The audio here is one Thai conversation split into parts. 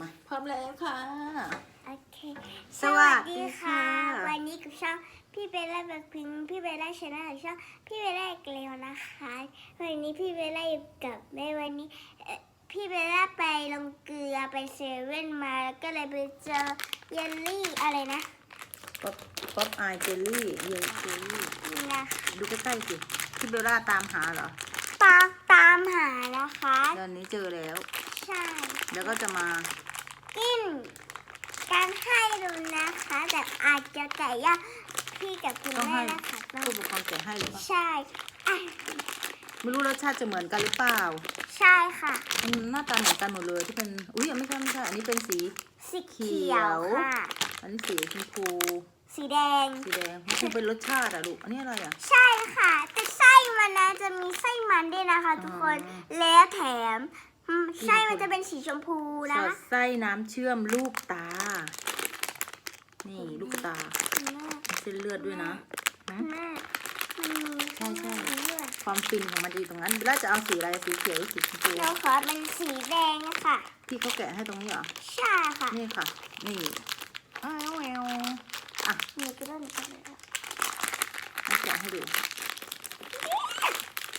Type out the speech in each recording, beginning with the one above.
มาพร้อมแล้วค่ะ โอเคสวัสดีค่ะ วันนี้กับช่องพี่เบลล่าแบล็คพิงค์พี่เบลล่าชนะช่องพี่เบลล่าเกลียวนะคะ วันนี้พี่เบลล่าอยู่กับแม่วันนี้เอ่อพี่เบลล่าไปลงเกลือไปเซเว่นมาแล้วก็เลยไปเจอเยลลี่อะไรนะป๊อปป๊อปอายเจลลี่เยลเจลลี่นี่นะดูใกล้ๆสิพี่เบลล่าตามหาเหรอตามตามหานะคะ ตอนนี้เจอแล้ว ใช่ แล้วก็จะมา กินการให้ดูนะคะแต่อาจจะไก่ย่างพี่กับคุณต้องแม่ให้นะคะต้องผู้ปกครองแกะให้หรือเปล่าใช่อะไม่รู้รสชาติจะเหมือนกันหรือเปล่าใช่ค่ะมันหน้าตาเหมือนกันหมดเลยที่เป็นอุ้ยไม่ใช่ไม่ใช่อันนี้เป็นสี สีเขีเขียยววค่ะ อันนี้สีชมพูสีแดง สีแดงมันคงเป็นรสชาติอะลูกอันนี้อะไรอะ ใช่ค่ะ แต่ไส้มันนะจะมีไส้มันด้วยนะคะ ทุกคน อ๋อ แล้วแถมอืมอืม ไส้มันจะเป็นสีชมพูสนะอดไส้น้ำเชื่อมลูกตา นี่ลูกตาแม่มีเส้นเลือดด้วยนะหืมแม่มันมีใช่ใช่เลือดความฟินของมันดีตรงนั้นแล้วจะเอาสีอะไรสีเขียวหรือสีชมพูเราขอเป็นสีแดงนะคะพี่เขาแกะให้ตรงนี้เหรอ ใช่ค่ะนี่ค่ะ นี่อ้าวแววอะมีกระด้นกันเลยอะมาแกะให้ดู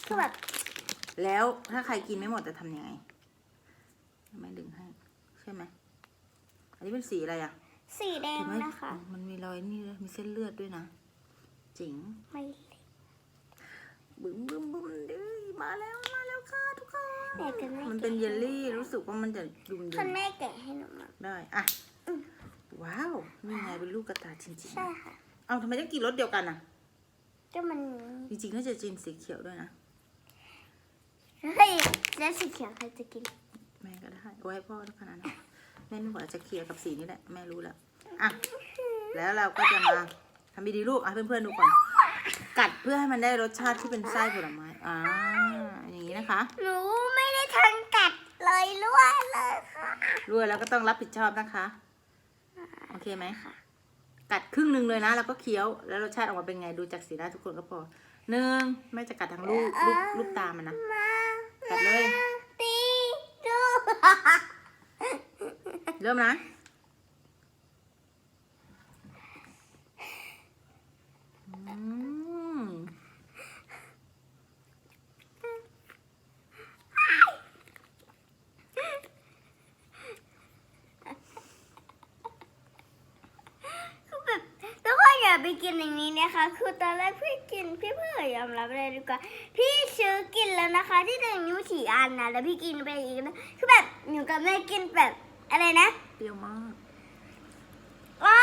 คือแบบแล้วถ้าใครกินไม่หมดจะทำยังไง ไม่ดึงให้ ใช่ไหมอันนี้เป็นสีอะไรอะ สีแดงเห็นไหมนะคะ มันมีรอยนี่เลยมีเส้นเลือดด้วยนะจริงไม่บึ้มบึ้มบึ้มดื้อมาแล้วมาแล้วค่ะทุกคนแม่กันแม่มันเป็นเยลลี่รู้สึกว่ามันจะดุมดุคุณแม่แกะให้หนูมาได้อะว้าวนี่ไงเป็นลูกกระตายจริงใช่ค่ะๆเอาทำไมต้องกินรสเดียวกันอะก็มันจริงๆน่าจะกินสีเขียวด้วยนะเฮ้ยแล้วสีเขียวใครจะกินแม่ก็ได้ไว้ให้พ่อแล้วขนาดนั้นแม่นึกว่าจะเคลียร์กับสีนี้แหละแม่รู้แล้วอะแล้วเราก็จะมาทำดีๆลูกอะเพื่อนๆดูก่อนกัดเพื่อให้มันได้รสชาติที่เป็นไส้ผลไม้อ่าอย่างนี้นะคะหนูไม่ได้ทันกัดเลยล้วนเลยค่ะรวยแล้วก็ต้องรับผิดชอบนะคะ โอเคไหมกัดครึ่งหนึ่งเลยนะ แล้วก็เคี้ยวแล้วรสชาติออกมาเป็นไงดูจากสีหน้าทุกคนก็พอหนึ่งแม่จะกัดทั้งลูกลูกลูกตามันนะมากัดเลยตีดู เริ่มนะอืม คือแบบทุกคนอย่า ไปกินอย่างนี้นะคะ คือตอนแรกพี่กินพี่เพื่อยอมรับเลยดีกว่า พี่ซื้อกินแล้วนะคะ ที่หนึ่งนิ้วฉี่อันนะแล้วพี่กินไปอีกนะคือแบบหนูกับแม่กินแบบอะไรนะเปรี้ยวมากว้า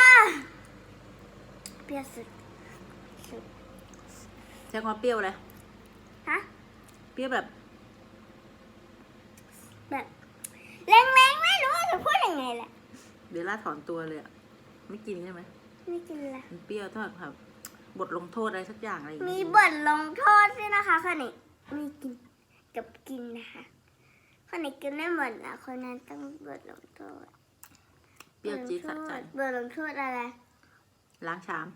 เปรี้ยวสุดสุดใช้ความเปรี้ยวเลยฮะเปรี้ยวแบบ แบบแรงๆไม่รู้ว่าจะพูดยังไงแหละเดี๋ยวล่าถอนตัวเลยอะไม่กินใช่ไหม ไม่กินละมันเปรี้ยวเท่ากับแบบบทลงโทษอะไรสักอย่างอะไรอย่างมีเงี้ยบทลงโทษด้วยนะคะคนนี้มีกินกับกินนะคะคนไหนกินไม่หมดนะคนนั้นต้องบทลงโทษเปรี้ยวจี๊ดสะใจบทลงโทษอะไร ล้างชาม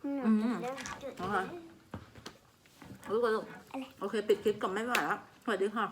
หนูอืมจะเริ่มจุดโอเครู้กันลูกอะไร โอเค ปิดคลิปก่อนไม่ไหวแล้วสวัสดีค่ะ